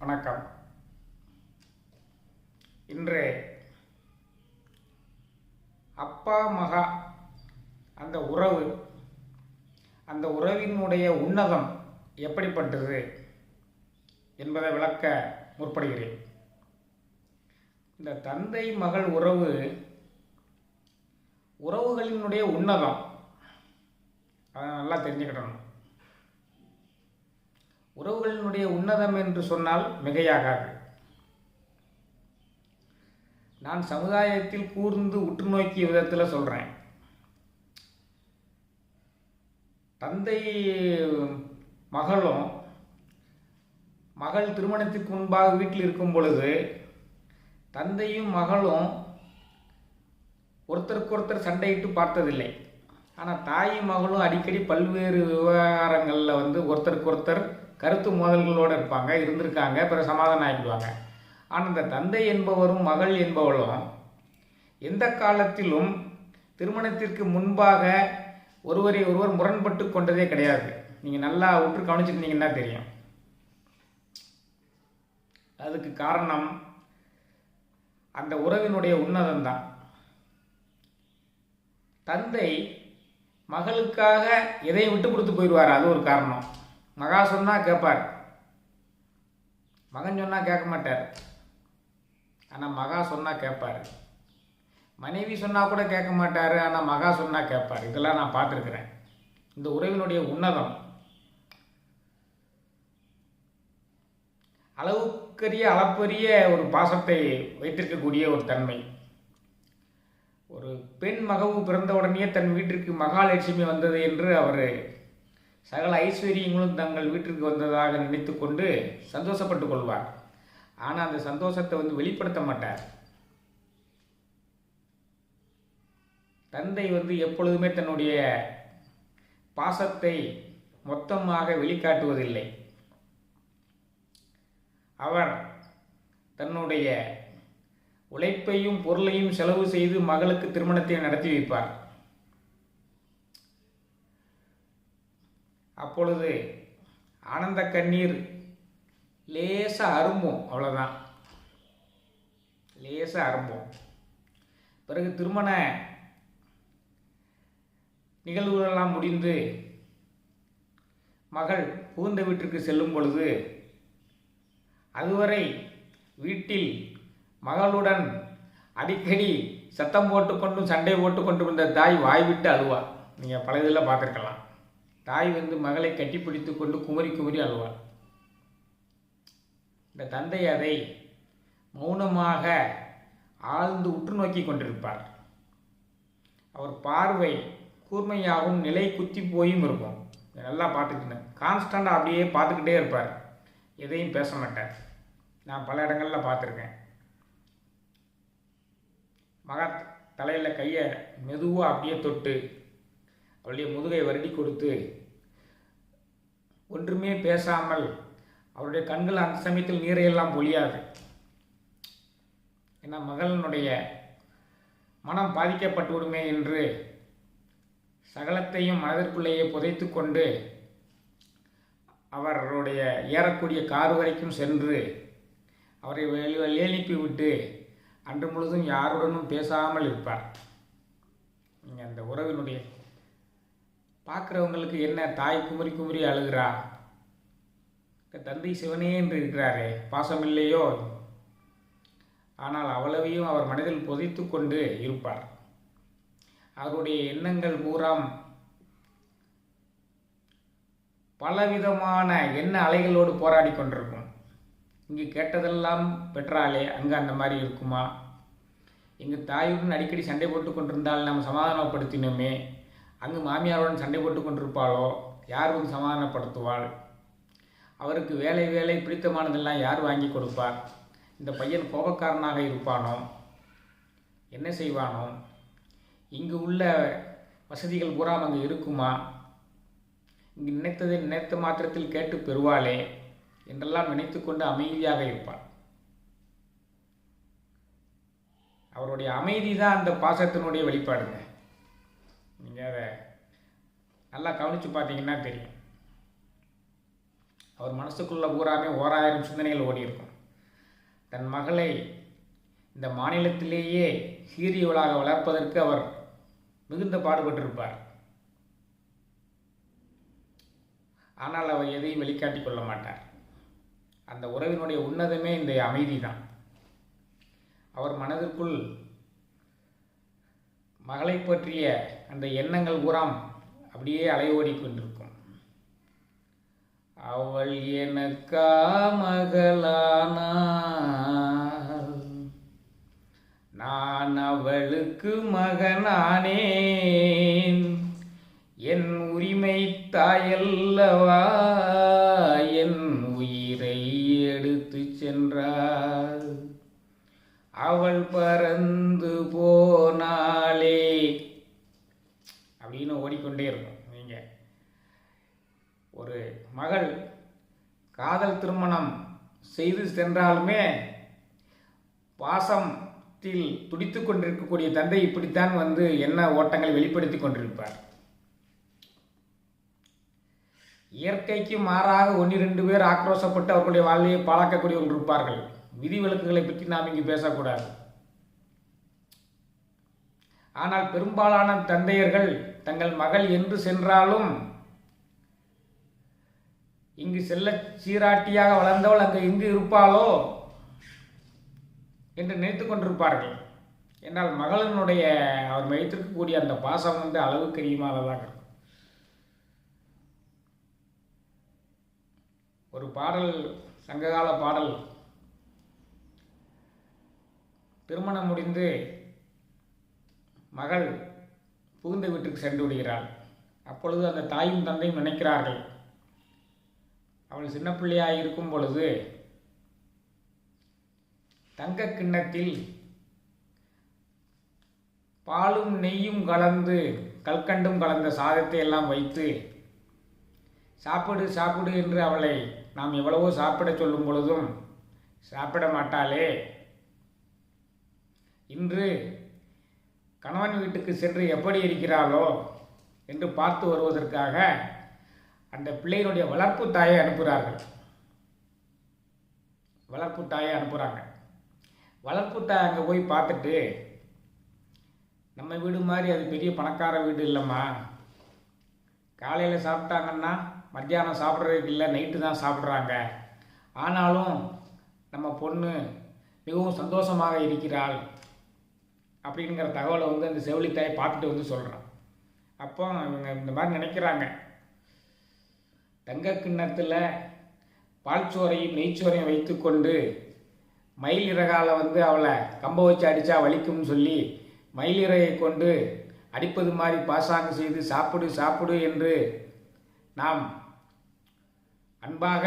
வணக்கம். இன்று அப்பா மகா அந்த உறவு அந்த உறவினுடைய உன்னதம் எப்படிப்பட்டது என்பதை விளக்க முற்படுகிறேன். இந்த தந்தை மகள் உறவு உறவுகளினுடைய உன்னதம். அதை நல்லா தெரிஞ்சுக்கிடணும். உறவுகளினுடைய உன்னதம் என்று சொன்னால் மிகையாகாது. நான் சமுதாயத்தில் கூர்ந்து உற்று நோக்கிய விதத்தில் சொல்கிறேன் தந்தை மகளும் மகள் திருமணத்திற்கு முன்பாக வீட்டில் இருக்கும் பொழுது தந்தையும் மகளும் ஒருத்தருக்கொருத்தர் சண்டையிட்டு பார்த்ததில்லை. ஆனால் தாயும் மகளும் அடிக்கடி பல்வேறு விவகாரங்களில் வந்து ஒருத்தருக்கொருத்தர் கருத்து மோதல்களோடு இருப்பாங்க இருந்திருக்காங்க பிறகு சமாதானம் ஆகிடுவாங்க. ஆனால் இந்த தந்தை என்பவரும் மகள் என்பவளும் எந்த காலத்திலும் திருமணத்திற்கு முன்பாக ஒருவரை ஒருவர் முரண்பட்டு கொண்டதே கிடையாது. நீங்கள் நல்லா உற்று கவனிச்சிருந்தீங்கன்னா தெரியும். அதுக்கு காரணம் அந்த உறவினுடைய உன்னதம் தான் தந்தை மகளுக்காக எதையும் விட்டு கொடுத்து போயிடுவார் அது ஒரு காரணம். மகா சொன்னால் கேட்பார் மகன் சொன்னால் கேட்க மாட்டார். ஆனால் மகா சொன்னால் கேட்பார் மனைவி சொன்னால் கூட கேட்க மாட்டார் ஆனால் மகா சொன்னால் கேட்பார். இதெல்லாம் நான் பார்த்துருக்குறேன். இந்த உறவினுடைய உன்னதம். அளவுக்கரிய அளப்பரிய ஒரு பாசத்தை வைத்திருக்கக்கூடிய ஒரு தன்மை. ஒரு பெண் மகவு பிறந்த உடனே தன் வீட்டிற்கு மகாலட்சுமி வந்தது என்று அவர் சகல ஐஸ்வர்யங்களும் தங்கள் வீட்டிற்கு வந்ததாக நினைத்து கொண்டு சந்தோஷப்பட்டு கொள்வார். ஆனால் அந்த சந்தோஷத்தை வந்து வெளிப்படுத்த மாட்டார். தந்தை வந்து எப்பொழுதுமே தன்னுடைய பாசத்தை மொத்தமாக வெளிக்காட்டுவதில்லை. அவர் தன்னுடைய உழைப்பையும் பொருளையும் செலவு செய்து மகளுக்கு திருமணத்தை நடத்தி வைப்பார். அப்பொழுது ஆனந்த கண்ணீர் லேசாக அரும்பும் அவ்வளோதான் லேசாக அரும்பும். பிறகு திருமண நிகழ்வுகளெல்லாம் முடிந்து மகள் புகுந்த வீட்டிற்கு செல்லும் பொழுது அதுவரை வீட்டில் மகளுடன் அடிக்கடி சத்தம் போட்டுக்கொண்டும் சண்டை போட்டுக்கொண்டும் இருந்த தாய் வாய் விட்டு அழுவா. நீங்கள் பல இதில் பார்த்துருக்கலாம். தாய் வந்து மகளை கட்டிப்பிடித்து கொண்டு குமரி குமரி அழுவாள். இந்த தந்தை அதை மௌனமாக ஆழ்ந்து உற்று நோக்கி கொண்டிருப்பார். அவர் பார்வை கூர்மையாகவும் நிலை குத்தி போயும் இருக்கும். நல்லா பார்த்துக்கிட்டேன் கான்ஸ்டண்டாக அப்படியே பார்த்துக்கிட்டே இருப்பார். எதையும் பேச மாட்டார். நான் பல இடங்களில் பார்த்துருக்கேன். மகா தலையில் கையை மெதுவாக அப்படியே தொட்டு அவளுடைய முதுகை வருடி கொடுத்து ஒன்றுமே பேசாமல் அவருடைய கண்கள் அந்த சமயத்தில் நீரையெல்லாம் பொழியாது ஏன்னா மகளினுடைய மனம் பாதிக்கப்பட்டு விடுமே என்று சகலத்தையும் மனதிற்குள்ளேயே புதைத்து கொண்டு அவருடைய ஏறக்கூடிய கார் வரைக்கும் சென்று அவரை வெளி எழுப்பி விட்டு அன்று முழுதும் யாருடனும் பேசாமல் இருப்பார். நீங்கள் அந்த உறவினுடைய பார்க்குறவங்களுக்கு என்ன தாய் குமரி குமரி அழுகிறா? தந்தை சிவனே என்று இருக்கிறாரே பாசமில்லையோ ஆனால் அவ்வளவையும் அவர் மனதில் புதைத்து கொண்டு இருப்பார். அவருடைய எண்ணங்கள் பூராம். பலவிதமான எண்ண அலைகளோடு போராடி கொண்டிருக்கும். இங்கே கேட்டதெல்லாம் பெற்றாலே அங்கே அந்த மாதிரி இருக்குமா? எங்கள் தாயுடன் அடிக்கடி சண்டை போட்டு கொண்டிருந்தால் நம்ம சமாதானப்படுத்தினோமே. அங்கு மாமியாருடன் சண்டை போட்டு கொண்டிருப்பாளோ? யார் வந்து சமாதானப்படுத்துவாள்? அவருக்கு வேலை வேலை பிடித்தமானதெல்லாம் யார் வாங்கி கொடுப்பார்? இந்த பையன் கோபக்காரனாக இருப்பானோ? என்ன செய்வானோ? இங்கு உள்ள வசதிகள் பூரா அங்கே இருக்குமா? இங்கு நினைத்ததை நினைத்த மாத்திரத்தில் கேட்டு பெறுவாளே என்றெல்லாம் நினைத்து கொண்டு அமைதியாக இருப்பார் அவருடைய அமைதி தான் அந்த பாசத்தினுடைய வெளிப்பாடுங்க. நீங்கள் அதை நல்லா கவனித்து பார்த்தீங்கன்னா தெரியும். அவர் மனசுக்குள்ளே பூராமே ஓராயிரம் சிந்தனைகள் ஓடி இருக்கும். தன் மகளை இந்த மாநிலத்திலேயே சீரியவளாக வளர்ப்பதற்கு அவர் மிகுந்த பாடுபட்டிருப்பார். ஆனால் அவர் எதையும் வெளிக்காட்டி கொள்ள மாட்டார். அந்த உறவினுடைய உன்னதமே இந்த அமைதி தான் அவர் மனதிற்குள் மகளை பற்றிய அந்த எண்ணங்கள் பூராம் அப்படியே அலையோடி கொண்டிருக்கும் அவள் எனக்கா மகளானாள் நான் அவளுக்கு மகனானேன். என் உரிமை தாயல்லவா? என் உயிரை எடுத்து சென்றாள். அவள் பறந்து அப்படின்னு ஓடிக்கொண்டே இருக்கும். நீங்கள் ஒரு மகள் காதல் திருமணம் செய்து சென்றாலுமே பாசத்தில் துடித்து கொண்டிருக்கக்கூடிய தந்தை இப்படித்தான் வந்து என்ன ஓட்டங்களை வெளிப்படுத்தி கொண்டிருப்பார். இயற்கைக்கு மாறாக ஒன்றிரண்டு பேர் ஆக்ரோஷப்பட்டு அவர்களுடைய வாழ்வையை பாழாக்கக்கூடியவர்கள் இருப்பார்கள். விதிவிலக்குகளை பற்றி நாம் இங்கு பேசக்கூடாது. ஆனால் பெரும்பாலான தந்தையர்கள் தங்கள் மகள் என்று சென்றாலும் இங்கு செல்ல சீராட்டியாக வளர்ந்தவள் அங்கு எங்கு இருப்பாளோ என்று நினைத்து கொண்டிருப்பார்கள். என்றால் மகளினுடைய அவர் வைத்திருக்கக்கூடிய அந்த பாசம் வந்து அளவுக்கு அதிகமானதாக இருக்கும். ஒரு பாடல் சங்ககால பாடல். திருமணம் முடிந்து மகள் புகுந்த வீட்டுக்கு சென்று விடுகிறாள். அப்பொழுது அந்த தாயும் தந்தையும் நினைக்கிறார்கள். அவள் சின்ன பிள்ளையாக இருக்கும் பொழுது தங்க கிண்ணத்தில் பாலும் நெய்யும் கலந்து கல்கண்டும் கலந்த சாதத்தை எல்லாம் வைத்து சாப்பிடு சாப்பிடு என்று அவளை நாம் எவ்வளவோ சாப்பிட சொல்லும் பொழுதும் சாப்பிட மாட்டாளே. இன்று கணவன் வீட்டுக்கு சென்று எப்படி இருக்கிறாளோ என்று பார்த்து வருவதற்காக அந்த பிள்ளையினுடைய வளர்ப்பு தாயை அனுப்புகிறார்கள். வளர்ப்பு தாயை அனுப்புகிறாங்க. வளர்ப்பு தாய் அங்கே போய் பார்த்துட்டு நம்ம வீடு மாதிரி அது பெரிய பணக்கார வீடு இல்லைம்மா. காலையில் சாப்பிட்டாங்கன்னா மத்தியானம் சாப்பிட்றதுக்கு இல்லை நைட்டு தான் சாப்பிட்றாங்க. ஆனாலும் நம்ம பொண்ணு மிகவும் சந்தோஷமாக இருக்கிறாள். அப்படிங்கிற தகவலை வந்து அந்த செவிலித்தாயை பார்த்துட்டு வந்து சொல்கிறான் அப்போ இவங்க இந்த மாதிரி நினைக்கிறாங்க. தங்க கிண்ணத்தில் பால்ச்சோரையும் நெய்ச்சோரையும் வைத்துக்கொண்டு மயில் இறகால வந்து அவளை கம்ப வச்சு அடித்தா வலிக்கும்னு சொல்லி மயில் இறகை கொண்டு அடிப்பது மாதிரி பாசாங்கம் செய்து சாப்பிடு சாப்பிடு என்று நாம் அன்பாக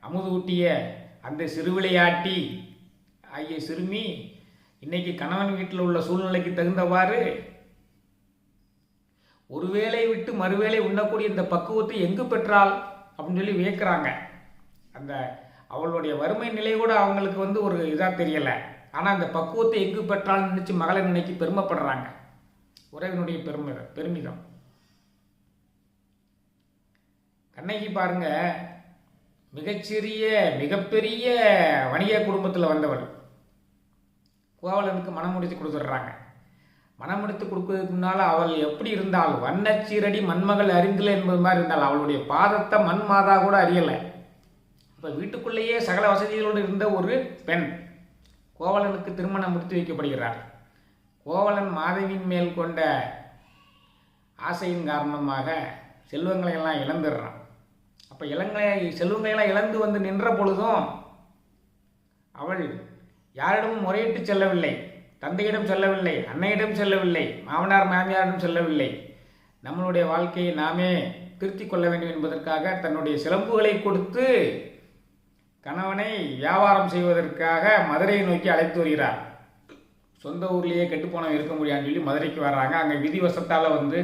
அமுது ஊட்டிய அந்த சிறுவிளையாட்டி ஆகிய சிறுமி இன்னைக்கு கணவன் வீட்டில் உள்ள சூழ்நிலைக்கு தகுந்தவாறு ஒருவேளை விட்டு மறுவேளை உண்ணக்கூடிய இந்த பக்குவத்தை எங்கு பெற்றாள் அப்படின்னு சொல்லி வியக்கிறாங்க. அந்த அவளுடைய வறுமை நிலை கூட அவங்களுக்கு வந்து ஒரு இதாக தெரியலை. ஆனால் அந்த பக்குவத்தை எங்கு பெற்றால் நினச்சி மகளை நினைக்கி பெருமைப்படுறாங்க. உறவினுடைய பெருமிதம் பெருமிதம். கண்ணகி பாருங்க மிகச்சிறிய மிகப்பெரிய வணிக குடும்பத்தில் வந்தவள். கோவலனுக்கு மனம் முடித்து கொடுத்துட்றாங்க. மனம் முடித்து கொடுக்கறதுக்கு முன்னால் அவள் எப்படி இருந்தால் வண்ணச்சீரடி மண்மகள் அறிந்தலை என்பது மாதிரி இருந்தால் அவளுடைய பாதத்தை மண் மாதா கூட அறியலை. இப்போ வீட்டுக்குள்ளேயே சகல வசதிகளோடு இருந்த ஒரு பெண் கோவலனுக்கு திருமணம் முடித்து வைக்கப்படுகிறார். கோவலன் மாதவியின் மேல் கொண்ட ஆசையின் காரணமாக செல்வங்களையெல்லாம் இழந்துடுறான். அப்போ இளங்களை செல்வங்களையெல்லாம் இழந்து வந்து நின்ற பொழுதும் அவள் யாரிடமும் முறையிட்டு செல்லவில்லை தந்தையிடம் செல்லவில்லை அன்னையிடம் செல்லவில்லை மாமனார் மாமியாரிடம் செல்லவில்லை. நம்மளுடைய வாழ்க்கையை நாமே திருத்திக் கொள்ள வேண்டும் என்பதற்காக தன்னுடைய சிலம்புகளை கொடுத்து கணவனை வியாபாரம் செய்வதற்காக மதுரையை நோக்கி அழைத்து வருகிறார். சொந்த ஊர்லேயே கெட்டுப்போனவன் இருக்க முடியாதுன்னு சொல்லி மதுரைக்கு வர்றாங்க. அங்கே விதிவசத்தால் வந்து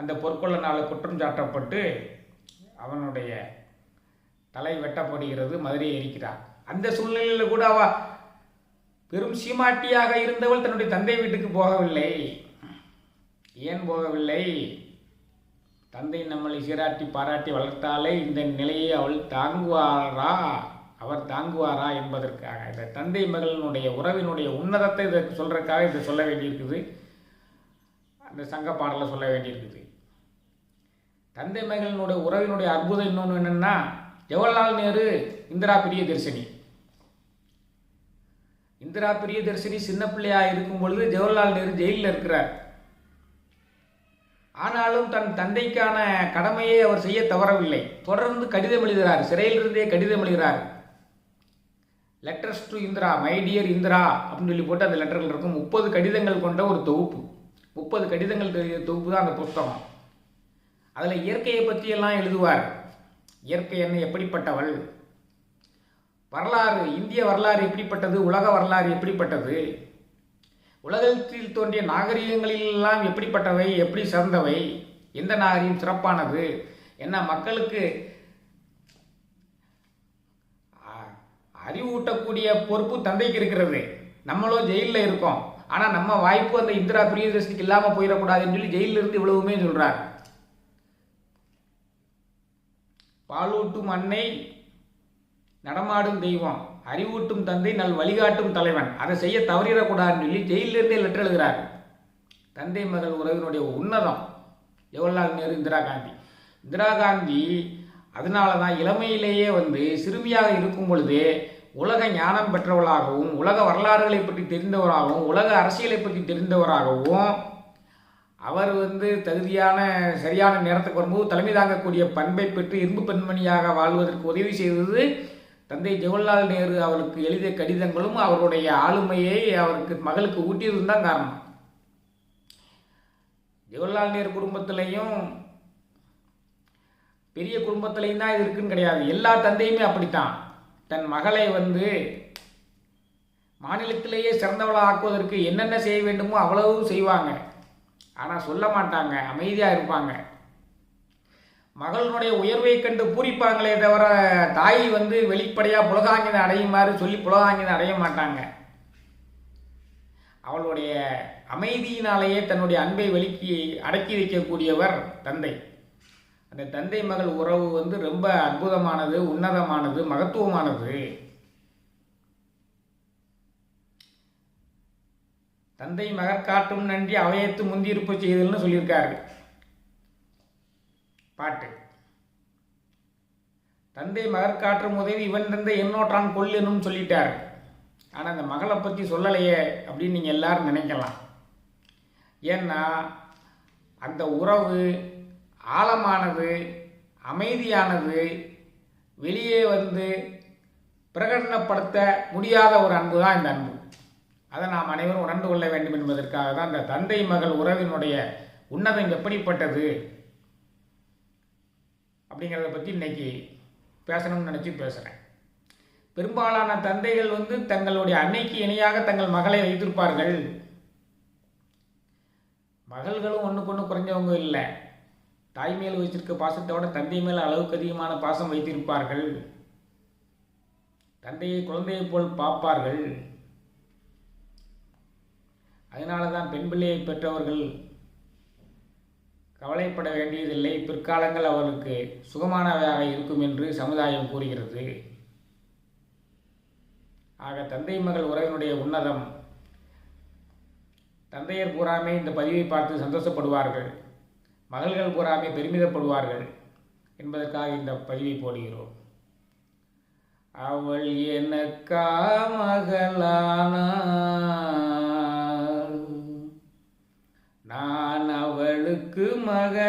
அந்த பொற்கொள்ளனால் குற்றம் சாட்டப்பட்டு அவனுடைய தலை வெட்டப்படுகிறது மதுரையை எரிக்கிறார். அந்த சூழ்நிலையில் கூட அவள் பெரும் சீமாட்டியாக இருந்தவள் தன்னுடைய தந்தை வீட்டுக்கு போகவில்லை. ஏன் போகவில்லை? தந்தை நம்மளை சீராட்டி பாராட்டி வளர்த்தாலே இந்த நிலையை அவள் தாங்குவாரா? அவர் தாங்குவாரா என்பதற்காக. இந்த தந்தை மகளினுடைய உறவினுடைய உன்னதத்தை இதை சொல்கிறதுக்காக இதை சொல்ல வேண்டியிருக்குது. அந்த சங்க பாடலை சொல்ல வேண்டியிருக்குது. தந்தை மகளினுடைய உறவினுடைய அற்புதம் இன்னொன்று என்னென்னா ஜவஹர்லால் நேரு இந்திரா பிரியதர்ஷினி இந்திரா பிரியதர்ஷினி சின்ன பிள்ளையாக இருக்கும் பொழுது ஜவஹர்லால் நேரு ஜெயிலில் இருக்கிறார். ஆனாலும் தன் தந்தைக்கான கடமையை அவர் செய்ய தவறவில்லை. தொடர்ந்து கடிதம் எழுதுகிறார். சிறையிலிருந்தே கடிதம் எழுதுகிறார். Letters to Indira my dear Indira அப்படின்னு சொல்லி போட்டு அந்த லெட்டர்கள் இருக்கும் முப்பது கடிதங்கள் கொண்ட ஒரு தொகுப்பு. முப்பது கடிதங்கள் தெரிய- தொகுப்பு தான் அந்த புஸ்தகம். அதில் இயற்கையை பற்றியெல்லாம் எழுதுவார். இயற்கை என்ன எப்படிப்பட்டவள்? வரலாறு இந்திய வரலாறு எப்படிப்பட்டது உலக வரலாறு எப்படிப்பட்டது? உலகத்தில் தோன்றிய நாகரிகங்களிலெல்லாம் எப்படிப்பட்டவை எப்படி சிறந்தவை? எந்த நாகரிகம் சிறப்பானது? என்ன மக்களுக்கு அ- அறிவூட்டக்கூடிய பொறுப்பு தந்தைக்கு இருக்கிறது. நம்மளோ ஜெயிலில் இருக்கோம். ஆனால் நம்ம வாய்ப்பு அந்த இந்திரா பிரியதர்ஷினிக்கு இல்லாமல் போயிடக்கூடாதுன்னு சொல்லி ஜெயிலில் இருந்து இவ்வளவுமே சொல்கிறார் பாலூட்டும் அன்னை நடமாடும் தெய்வம் அறிவூட்டும் தந்தை நல் வழிகாட்டும் தலைவன். அதை செய்ய தவறிடக்கூடாதுன்னு சொல்லி ஜெயிலிருந்தே லெட்டர் எழுதுகிறார் தந்தை மகள் உறவினுடைய உன்னதம். ஜவஹர்லால் நேரு இந்திரா காந்தி? இந்திரா காந்தி அதனால தான் இளமையிலேயே வந்து சிறுமியாக இருக்கும் பொழுதே உலக ஞானம் பெற்றவளாகவும் உலக வரலாறுகளை பற்றி தெரிந்தவராகவும் உலக அரசியலை பற்றி தெரிந்தவராகவும் அவர் வந்து தகுதியான சரியான நேரத்துக்கு வரும்போது தலைமை தாங்கக்கூடிய பண்பை பெற்று இரும்பு பெண்மணியாக வாழ்வதற்கு உதவி செய்தது தந்தை ஜவஹர்லால் நேரு அவருக்கு எழுதிய கடிதங்களும் அவருடைய ஆளுமையை அவருக்கு மகளுக்கு ஊட்டியதும் தான் காரணம். ஜவஹர்லால் நேரு குடும்பத்திலையும் பெரிய குடும்பத்திலையும் தான் இது இருக்குன்னு கிடையாது. எல்லா தந்தையுமே அப்படித்தான். தன் மகளை வந்து மாநிலத்திலேயே சிறந்தவளாக ஆக்குவதற்கு என்னென்ன செய்ய வேண்டுமோ அவ்வளவும் செய்வாங்க. ஆனால் சொல்ல மாட்டாங்க. அமைதியாக இருப்பாங்க. மகளினுடைய உயர்வை கண்டு பூரிப்பாங்களே தவிர தாய் வந்து வெளிப்படையாக புலகாங்கிதம் அடையுமாறு சொல்லி புலகாங்கிதம் அடைய மாட்டாங்க. அவளுடைய அமைதியினாலேயே தன்னுடைய அன்பை வெளிக்கி அடக்கி வைக்கக்கூடியவர் தந்தை. அந்த தந்தை மகள் உறவு வந்து ரொம்ப அற்புதமானது உன்னதமானது மகத்துவமானது. தந்தை மகற்காட்டும் நன்றி அவையத்து முந்தியிருப்பு செய்தல்னு சொல்லியிருக்காரு. பாட்டு. தந்தை மகற்காற்றும் உதவி இவன் தந்தை என்னோற்றான் கொல்லுன்னு சொல்லிட்டார். ஆனால் அந்த மகளை பற்றி சொல்லலையே அப்படின்னு நீங்கள் எல்லாரும் நினைக்கலாம். ஏன்னா அந்த உறவு ஆழமானது அமைதியானது வெளியே வந்து பிரகடனப்படுத்த முடியாத ஒரு அன்பு தான் இந்த அன்பு. அதை நாம் அனைவரும் உணர்ந்து கொள்ள வேண்டும் என்பதற்காக தான் இந்த தந்தை மகள் உறவினுடைய உன்னதம் எப்படிப்பட்டது? அப்படிங்கிறத பற்றி இன்னைக்கு பேசணும்னு நினச்சி பேசுகிறேன் பெரும்பாலான தந்தைகள் வந்து தங்களுடைய அன்னைக்கு இணையாக தங்கள் மகளை வைத்திருப்பார்கள். மகள்களும் ஒன்றுக்கு ஒன்று குறைஞ்சவங்க இல்லை. தாய் மேல் வச்சிருக்க பாசத்தோட தந்தை மேல் அளவுக்கு அதிகமான பாசம் வைத்திருப்பார்கள். தந்தையை குழந்தையை போல் பார்ப்பார்கள். அதனால தான் பெண் பிள்ளையை பெற்றவர்கள் கவலைப்பட வேண்டியதில்லை. பிற்காலங்கள் அவர்களுக்கு சுகமானவையாக இருக்கும் என்று சமுதாயம் கூறுகிறது. ஆக தந்தை மகள் உறவினுடைய உன்னதம். தந்தையர் பூராமே இந்த பதிவை பார்த்து சந்தோஷப்படுவார்கள். மகள்கள் பூராமே பெருமிதப்படுவார்கள் என்பதற்காக இந்த பதிவை போடுகிறோம். அவள் எனக்கா மகளானாள். அவளுக்கு